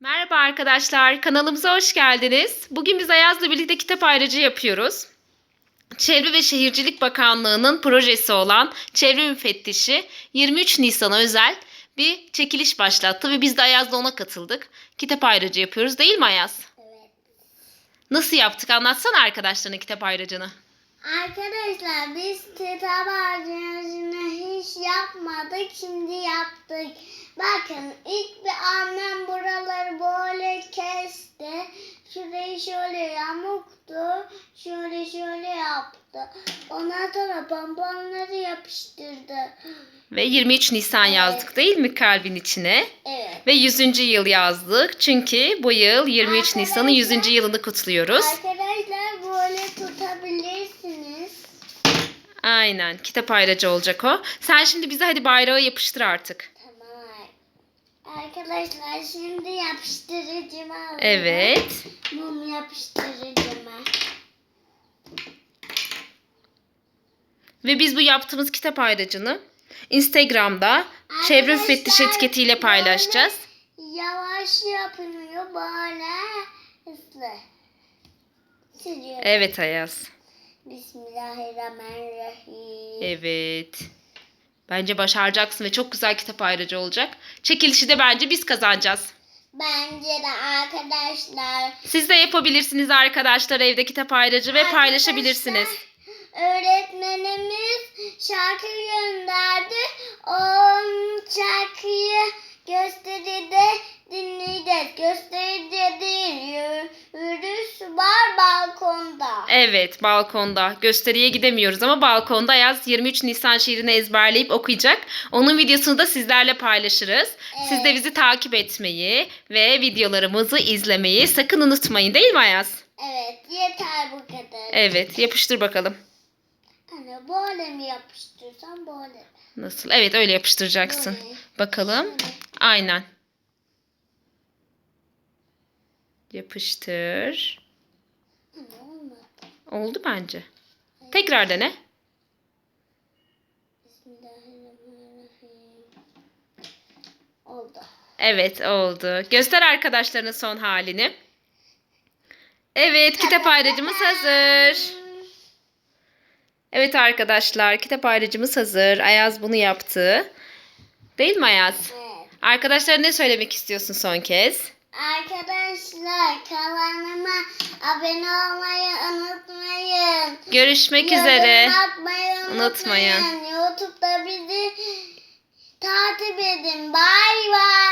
Merhaba arkadaşlar, kanalımıza hoş geldiniz. Bugün biz Ayaz'la birlikte kitap ayrıcı yapıyoruz. Çevre ve Şehircilik Bakanlığı'nın projesi olan Çevre Müfettişi 23 Nisan'a özel bir çekiliş başlattı ve biz de Ayaz'la ona katıldık. Kitap ayrıcı yapıyoruz değil mi Ayaz? Evet. Nasıl yaptık? Anlatsana arkadaşlarına kitap ayrıcını. Arkadaşlar biz kitap harcayışını hiç yapmadık. Şimdi yaptık. Bakın ilk bir annem buraları böyle kesti. Şurayı şöyle yamuktu. Şöyle şöyle yaptı. Ondan sonra pomponları yapıştırdı. Ve 23 Nisan yazdık değil mi kalbin içine? Evet. Ve 100. yıl yazdık. Çünkü bu yıl 23 Nisan'ın 100. yılını kutluyoruz. Arkadaşlar böyle tutabilirsiniz. Aynen. Kitap ayrıcı olacak o. Sen şimdi bize hadi bayrağı yapıştır artık. Tamam. Arkadaşlar şimdi yapıştırıcımı alıyorum. Evet. Mum yapıştırıcımı. Ve biz bu yaptığımız kitap ayrıcını Instagram'da Çevre Arkadaşlar, Müfettiş etiketiyle paylaşacağız. Yavaş yapılıyor böyle hızlı. Sürüyorum. Evet Ayaz. Bismillahirrahmanirrahim. Evet. Bence başaracaksın ve çok güzel kitap ayrıcı olacak. Çekilişi de bence biz kazanacağız. Bence de arkadaşlar. Siz de yapabilirsiniz arkadaşlar evde kitap ayrıcı ve paylaşabilirsiniz. Öğretmenimiz şarkı gönderdi. O şarkıyı Evet balkonda. Gösteriye gidemiyoruz ama balkonda Ayaz 23 Nisan şiirini ezberleyip okuyacak. Onun videosunu da sizlerle paylaşırız. Siz de bizi takip etmeyi ve videolarımızı izlemeyi sakın unutmayın değil mi Ayaz? Evet yeter bu kadar. Evet yapıştır bakalım. Hani böyle mi yapıştırsam böyle. Nasıl? Evet öyle yapıştıracaksın. Böyle. Bakalım. Şöyle. Aynen. Yapıştır. Olmadı. Oldu bence. Tekrar dene. Oldu. Evet oldu. Göster arkadaşlarına son halini. Evet kitap ayrıcımız hazır. Evet arkadaşlar kitap ayrıcımız hazır. Ayaz bunu yaptı. Değil mi Ayaz? Evet. Arkadaşlara ne söylemek istiyorsun son kez? Arkadaşlar kanalıma abone olmayı unutmayın. Görüşmek Yorum üzere. atmayı Unutmayın. unutmayın. Youtube'da bizi takip edin. Bay bay.